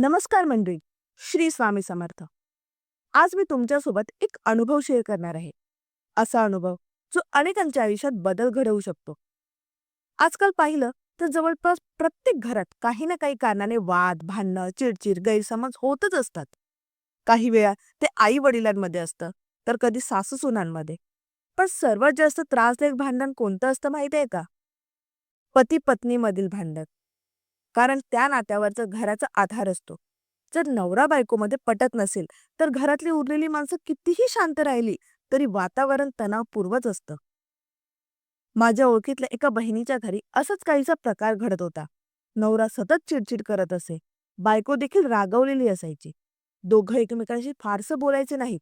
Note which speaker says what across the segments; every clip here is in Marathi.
Speaker 1: नमस्कार मंडळी श्री स्वामी समर्थ. आज मी तुमच्यासोबत एक अनुभव शेअर करणार आहे. असा अनुभव जो अनेकांच्या आयुष्यात बदल घडवू शकतो. आजकाल पाहिलं तर जवळपास प्रत्येक घरात काही ना काही कारणाने वाद भांडणं चिडचिड गैरसमज होतच असतात. काही वेळा ते आई वडिलांमध्ये असतं तर कधी सासू सुनांमध्ये पण सर्वात जास्त त्रासदायक भांडण कोणतं असतं माहिती आहे का? पती पत्नीमधील भांडण. कारण त्या नात्यावरचं घराचा आधार असतो. जर नवरा बायकोमध्ये पटत नसेल तर घरातली उरलेली माणसं कितीही शांत राहिली तरी वातावरण तणावपूर्वच असतं. माझ्या ओळखीतल्या एका बहिणीच्या घरी असंच काहीसा प्रकार घडत होता. नवरा सतत चिडचिड करत असे. बायको देखील रागवलेली असायची. दोघं एकमेकांशी फारसं बोलायचे नाहीत.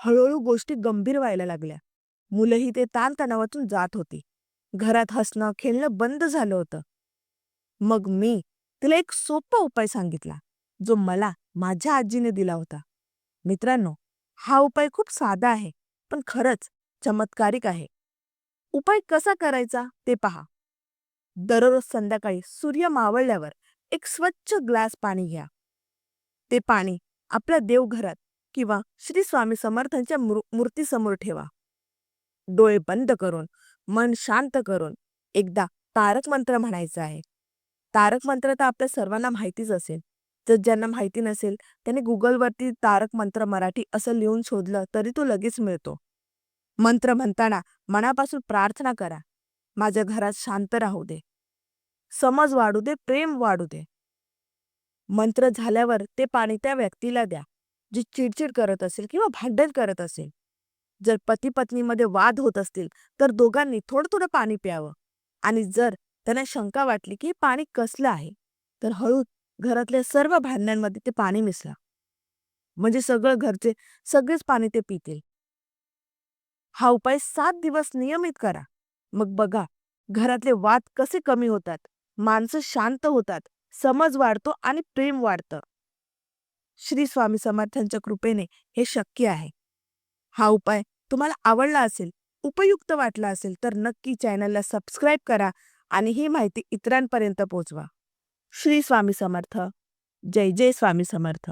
Speaker 1: हळूहळू गोष्टी गंभीर व्हायला लागल्या. मुलंही ते ताणतणावातून जात होती. घरात हसणं खेळणं बंद झालं होतं. मग मी तिला एक सोपा उपाय सांगितला जो मला माझ्या आजीने दिला होता. मित्रांनो हा उपाय खूप साधा आहे पण खरंच चमत्कारिक आहे. उपाय कसा करायचा ते पहा. दररोज संध्याकाळी सूर्य मावळल्यावर एक स्वच्छ ग्लास पाणी घ्या. ते पाणी आपल्या देवघरात किंवा श्री स्वामी समर्थांच्या मूर्तीसमोर ठेवा. डोळे बंद करून मन शांत करून एकदा तारक मंत्र म्हणायचं आहे. तारक मंत्र तर आपल्या सर्वांना माहितीच असेल. जर ज्यांना माहिती नसेल त्यांनी गुगलवरती तारक मंत्र मराठी असं लिहून शोधलं तरी तो लगेच मिळतो. मंत्र म्हणताना मनापासून प्रार्थना करा. माझ्या घरात शांत राहू दे. समज वाढू दे प्रेम वाढू दे. मंत्र झाल्यावर ते पाणी त्या व्यक्तीला द्या जी चिडचिड करत असेल किंवा भांडण करत असेल. जर पती पत्नीमध्ये वाद होत असतील तर दोघांनी थोडं थोडं पाणी प्यावं. आणि जर त्यांना शंका वाटली की पाणी कसलं आहे? तर हळू घरातल्या सर्व भांड्यांमध्ये ते पाणी मिसला. म्हणजे सगळं घरचे सगळेच पाणी ते पितील. हा उपाय सात दिवस नियमित करा. मग बघा घरातले वाद कसे कमी होतात? माणसं शांत होतात समज वाढतो आणि प्रेम वाढतं. श्री स्वामी समर्थांच्या कृपेने हे शक्य आहे. हा उपाय तुम्हाला आवडला असेल उपयुक्त वाटला असेल तर नक्की चॅनलला सबस्क्राईब करा आणि ही माहिती इतरांपर्यंत पोहोचवा. श्री स्वामी समर्थ. जय जय स्वामी समर्थ.